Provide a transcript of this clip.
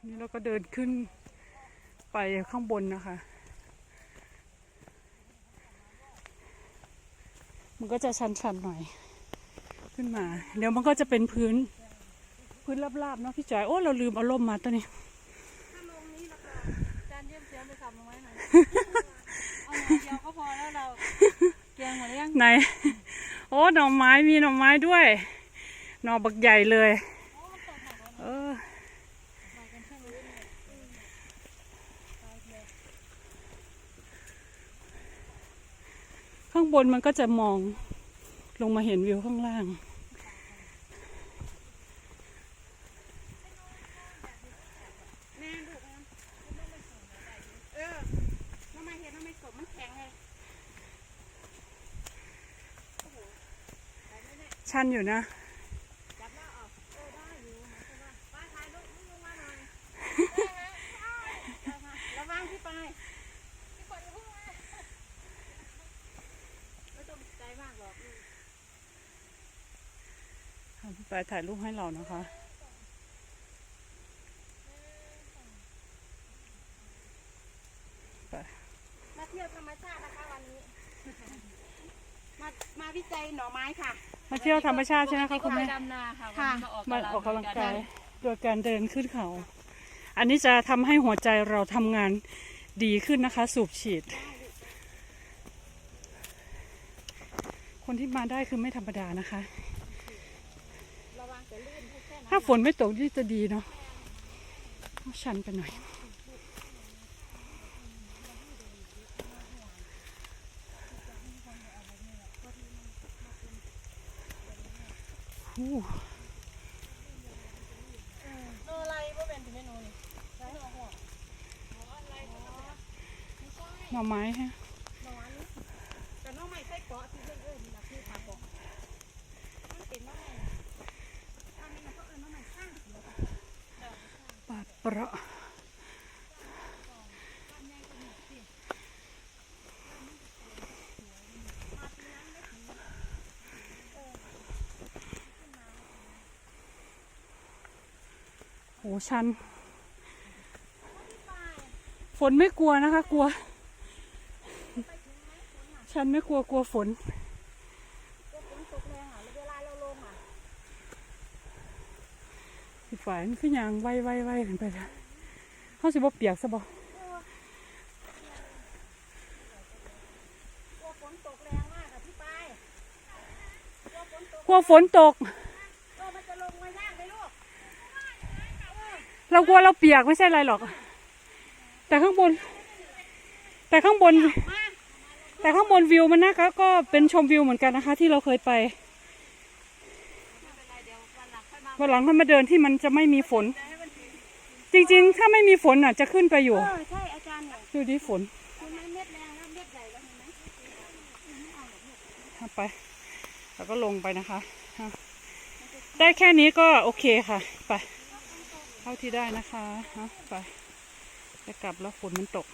อันนี้เราก็เดินขึ้นไปข้างบนนะคะ มันก็จะชันๆหน่อย ขึ้นมา เดี๋ยวมันก็จะเป็นพื้น พื้นราบๆเนาะพี่จอย โอ้ เราลืมเอาร่มมาตัวนี้ถ้าลงนี้นะคะจานเยี่ยมเสียมไปขับลงไว้หน่อยเอาหน่อยเดียวก็พอแล้วเราเกียงหมดหรือยังไหน โอ้หน่อไม้มีหน่อไม้ด้วย หน่อบักใหญ่เลย เออ ข้างบนมันก็จะมองลงมาเห็นวิวข้างล่างแม่ดูนะเออน้ำมันเห็นน้ำมันสดมันแข็งไง ชันอยู่นะ จับแล้วเอาเออได้อยู่นะใช่ป่ะป้าถ่ายรูปลงมาหน่อยระวังพี่ปายพี่ปายอย่าเพิ่งมาไม่ต้องใจมากหรอก ไปถ่ายรูปให้เรานะคะ มาเที่ยวธรรมชาตินะคะวันนี้ มามาวิจัยหน่อไม้ค่ะ มาเที่ยวธรรมชาติใช่ไหมคะคุณแม่ดำนาค่ะค่ะวันนี้มาออกกำลังกายโดยการเดินขึ้นเขา อันนี้จะทำให้หัวใจเราทำงานดีขึ้นนะคะ สูบฉีด คนที่มาได้คือไม่ธรรมดานะคะ ระวังจะลื่นแค่นั้น ถ้าฝนไม่ตกนี่จะดีเนาะชันไปหน่อยหูอะไรว่เป็นถึงไม่ใช่หน่อไม้ฮะ หน่อนี้แต่หน่อไม้ไส้เกาะที่เพื่อนเอิ้นนะคือผักเกาะมันเป็นหน่อไม้อันนี้มันก็เอิ้นหน่อไม้ข้าง ปาดป ระโหชัน ฝนไม่กลัวนะคะ กลัว ฉันไม่กลัวกลัวฝน ก็ฝนตกแรงอะเวลาเราลงอะ อีก ฝ่ายมันคือยางไวไวไวขึ้นไปแล้วเขาสิบ่เปียกซะบ่กลัวฝนตกแรงมากอะพี่ปายกลัวฝนตกกลัวฝนตกเออมันจะลงมายากเลยลูกเรากลัวเราเปียกไม่ใช่อะไรหรอก แต่ข้างบน แต่ข้างบนมาแต่ข้างบนวิวมันนะคะก็เป็นชมวิวเหมือนกันนะคะ ที่เราเคยไป วันหลังค่อยมาเดินที่มันจะไม่มีฝน จริงๆ ถ้าไม่มีฝนอะ จะขึ้นไปอยู่ เออใช่อาจารย์เนี่ยดูดิฝนเห็นไหมเม็ดแรงแล้วเม็ดใหญ่แล้วเห็นไหมเอาไป แล้วก็ลงไปนะคะอะได้แค่นี้ก็โอเคค่ะ ไป เท่าที่ได้นะคะอะไป จะกลับแล้วฝนมันตก